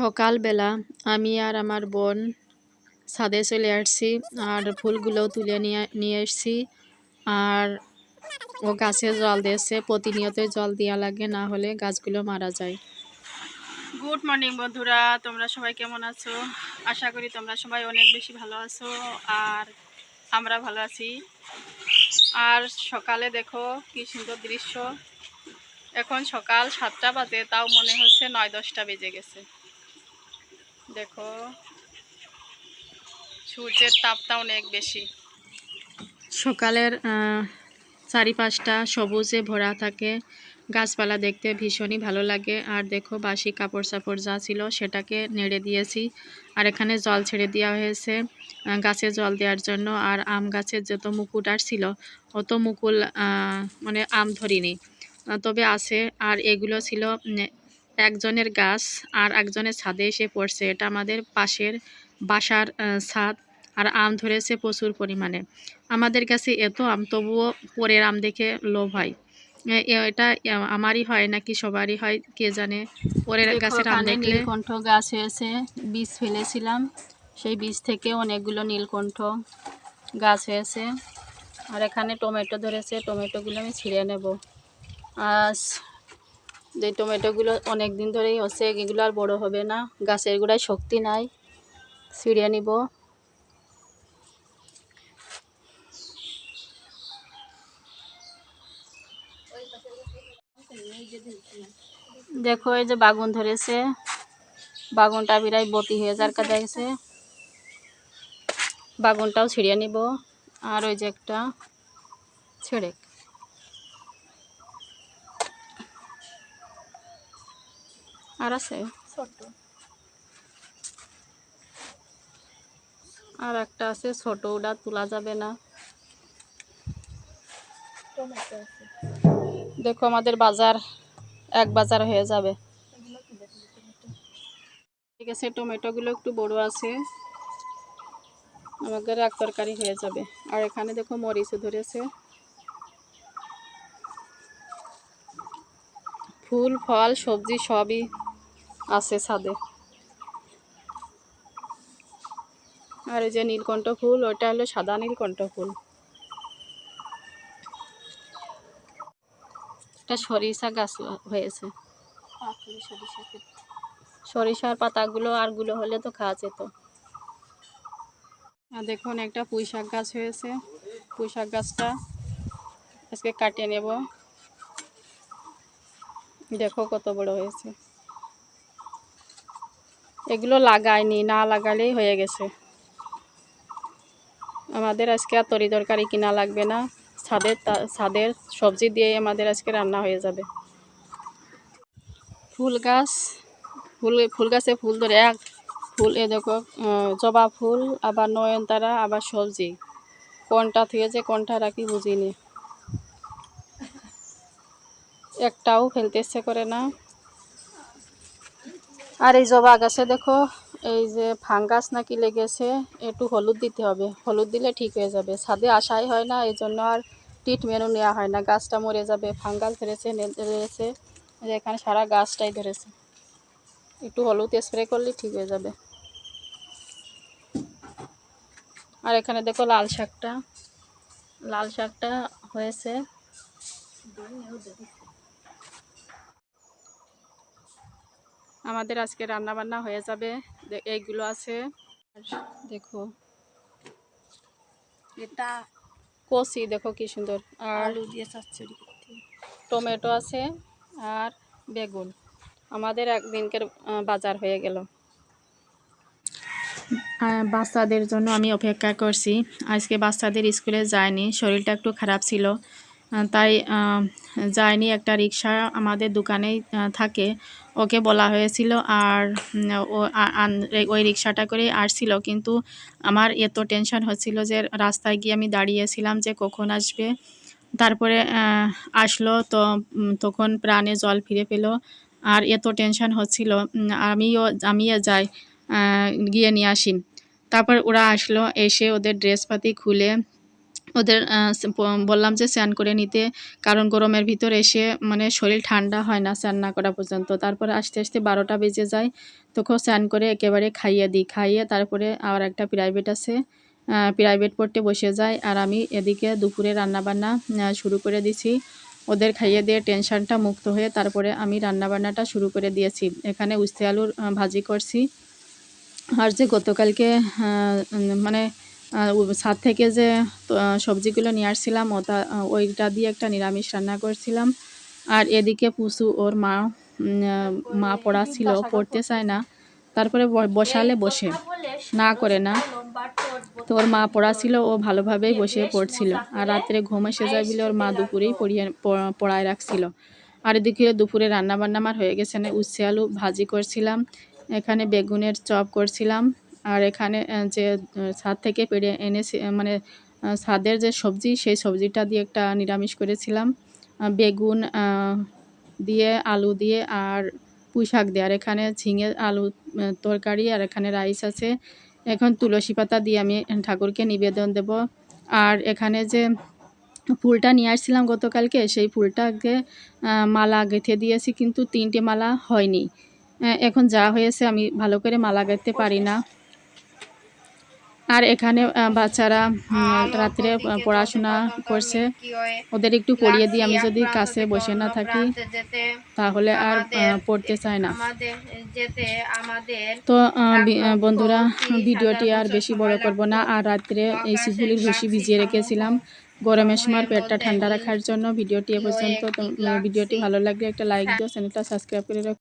সকালবেলা আমি আর আমার বোন ছাদে চলে আসছি আর ফুলগুলোও তুলে নিয়ে নিয়ে এসছি। আর ও গাছে জল দিয়েছে প্রতিনিয়তই জল দেওয়া লাগে, না হলে গাছগুলো মারা যায়। গুড মর্নিং বন্ধুরা। তোমরা সবাই কেমন আছো? আশা করি তোমরা সবাই অনেক বেশি ভালো আছো আর আমরা ভালো আছি। আর সকালে দেখো কি সুন্দর দৃশ্য। এখন সকাল সাতটা বাজে, তাও মনে হচ্ছে নয়, দশটা বেজে গেছে। দেখো, সূর্যের তাপটা অনেক বেশি। সকালের চারিপাশটা সবুজে ভরা থাকে। গাছপালা দেখতে ভীষণই ভালো লাগে। আর দেখো, বাসি কাপড় চাপড় যা ছিল সেটাকে নেড়ে দিয়েছি। আর এখানে জল ছেড়ে দেওয়া হয়েছে গাছে জল দেওয়ার জন্য। আর আম গাছের যত মুকুট আসছিল অত মুকুল মানে আম ধরিনি। তবে আছে। আর এগুলো ছিল একজনের গাছ আর একজনের ছাদে এসে পড়ছে। এটা আমাদের পাশের বাসার ছাদ আর আম ধরেছে প্রচুর পরিমাণে। আমাদের কাছে এত আম তবুও পরের আম দেখে লোভ হয়। এটা আমারই হয় নাকি সবারই হয় কে জানে? পরের গাছের আম দেখলে নীলকণ্ঠ গাছ হয়েছে বীজ ফেলেছিলাম। সেই বীজ থেকে অনেকগুলো নীলকণ্ঠ গাছ হয়েছে। আর এখানে টমেটো ধরেছে টমেটোগুলো আমি ছিঁড়ে নেব। আর যে টমেটোগুলো অনেক দিন ধরেই হচ্ছে, এগুলো আর বড় হবে না। গাছের গোড়ায় শক্তি নাই। ছিঁড়ে নিব। দেখো, এই যে বাগুন ধরেছে। বাগুনটা বিরাই বতি হয়ে যার কাছে গেছে বাগুনটাও ছিঁড়িয়ে নিব। আর ওই যে একটা ছেড়ে আর আছে? আর একটা আছে ছোট ওটা তোলা যাবে না। দেখো আমাদের বাজার এক বাজার হয়ে যাবে। ঠিক আছে টমেটোগুলো একটু বড় আছে। আমাদের এক তরকারি হয়ে যাবে। আর এখানে দেখো মরিচও ধরেছে। ফুল ফল সবজি সবই। আছে ছাদে। আর এই যে নীলকণ্ঠ ফুল ওটা হলো সাদা নীলকণ্ঠ ফুল। একটা সরিষা গাছ হয়েছে। সরিষার পাতাগুলো আরগুলো হলে তো খাওয়া যেত। আর দেখুন, একটা পুঁই শাক গাছ হয়েছে। পুঁই শাক গাছটা আজকে কাটিয়ে নেব। দেখো কত বড় হয়েছে। এগুলো লাগাইনি, না লাগালেই হয়ে গেছে। আমাদের আজকে আর তরি তরকারি কিনা লাগবে না। ছাদের ছাদের সবজি দিয়ে আমাদের আজকে রান্না হয়ে যাবে। ফুল গাছ, ফুল ফুল গাছে ফুল ধরে এক ফুল, এ দেখো জবা ফুল, আবার নয়নতারা, আবার সবজি। কোনটা যে কোনটা রাখি বুঝিনি। একটাও ফেলতে ইচ্ছে করে না। আর এই জবা গাছে দেখো, এই যে ফাঙ্গাস নাকি লেগেছে, একটু হলুদ দিতে হবে। হলুদ দিলে ঠিক হয়ে যাবে। ছাদে আসাই হয় না, এই জন্য আর ট্রিটমেন্টও নেওয়া হয় না। গাছটা মরে যাবে, ফাঙ্গাস ধরেছে ধরেছে। এখানে সারা গাছটাই ধরেছে। একটু হলুদ স্প্রে করলে ঠিক হয়ে যাবে। আর এখানে দেখো লাল শাকটা। লাল শাকটা হয়েছে। আমাদের আজকে রান্না বান্না হয়ে যাবে। এইগুলো আছে। দেখো এটা কচি দেখো কি সুন্দর। আর আলু দিয়ে চচ্চড়ি টমেটো আছে আর বেগুন। আমাদের একদিনকের বাজার হয়ে গেল। বাচ্চাদের জন্য আমি অপেক্ষা করছি। আজকে বাচ্চাদের স্কুলে যায়নি শরীরটা একটু খারাপ ছিল। তাই যায়নি একটা রিক্সা আমাদের দোকানেই থাকে। ওকে বলা হয়েছিল আর ওই রিক্সাটা করে আসছিল। কিন্তু আমার এত টেনশন হচ্ছিল যে রাস্তায় গিয়ে আমি দাঁড়িয়েছিলাম যে কখন আসবে। তারপরে আসলো তো তখন প্রাণে জল ফিরে পেল আর এত টেনশন হচ্ছিল। আমিও আমিও যাই গিয়ে নিয়ে আসি। তারপর ওরা আসলো, এসে ওদের ড্রেসপাতি খুলে ওদের বললাম যে স্নান করে নিতে, কারণ গরমের ভিতর এসে মানে শরীর ঠান্ডা হয় না স্নান না করা পর্যন্ত। তারপরে আস্তে আস্তে বারোটা বেজে যায়, তখন স্নান করে একেবারে খাইয়ে দিই। খাইয়ে তারপরে আর একটা প্রাইভেট আছে প্রাইভেট পড়তে বসে যায়। আর আমি এদিকে দুপুরে রান্নাবান্না শুরু করে দিছি। ওদের খাইয়ে দিয়ে টেনশনটা মুক্ত হয়ে তারপরে আমি রান্নাবান্নাটা শুরু করে দিয়েছি। এখানে উস্তে আলুর ভাজি করছি। আর যে গতকালকে মানে ছাদ থেকে যে সবজিগুলো নিয়ে আসছিলাম, ওটা ওইটা দিয়ে একটা নিরামিষ রান্না করছিলাম। আর এদিকে পুসু, ওর মা মা পড়াছিল পড়তে চায় না। তারপরে বসালে বসে, না করে না। তো ওর মা পড়াছিল ও ভালোভাবেই বসে পড়ছিল। আর রাত্রে ঘুম এসে যায় বলে ওর মা দুপুরেই পড়িয়ে পড়ায় রাখছিল। আর এদিকে দুপুরে রান্না বান্না আমার হয়ে গেছে না, উচ্ছে আলু ভাজি করছিলাম। এখানে বেগুনের চপ করছিলাম। আর এখানে যে ছাদ থেকে পেড়ে আহ, মানে ছাদের যে সবজি সেই সবজিটা দিয়ে একটা নিরামিষ করেছিলাম। বেগুন দিয়ে আলু দিয়ে আর পুঁই শাক দিয়ে। আর এখানে ঝিঙে আলু তরকারি আর এখানে রাইস আছে। এখন তুলসী পাতা দিয়ে আমি ঠাকুরকে নিবেদন দেব। আর এখানে যে ফুলটা নিয়ে আসছিলাম গতকালকে সেই ফুলটাকে মালা গেঁথে দিয়েছি কিন্তু তিনটে মালা হয়নি। এখন যা হয়েছে আমি ভালো করে মালা গেঁথতে পারি না। আর এখানে বাচ্চারা রাত্রে পড়াশোনা করছে। ওদের একটু পড়িয়ে দিই আমি যদি কাছে বসে না থাকি তাহলে আর পড়তে চায় না। তো বন্ধুরা ভিডিওটি আর বেশি বড় করব না। আর রাত্রে এই শিবগুলির ভুসি ভিজিয়ে রেখেছিলাম। গরমের সময় পেটটা ঠান্ডা রাখার জন্য ভিডিওটি এ পর্যন্ত ভিডিওটি ভালো লাগলে একটা লাইক দিও চ্যানেলটা সাবস্ক্রাইব করে রাখো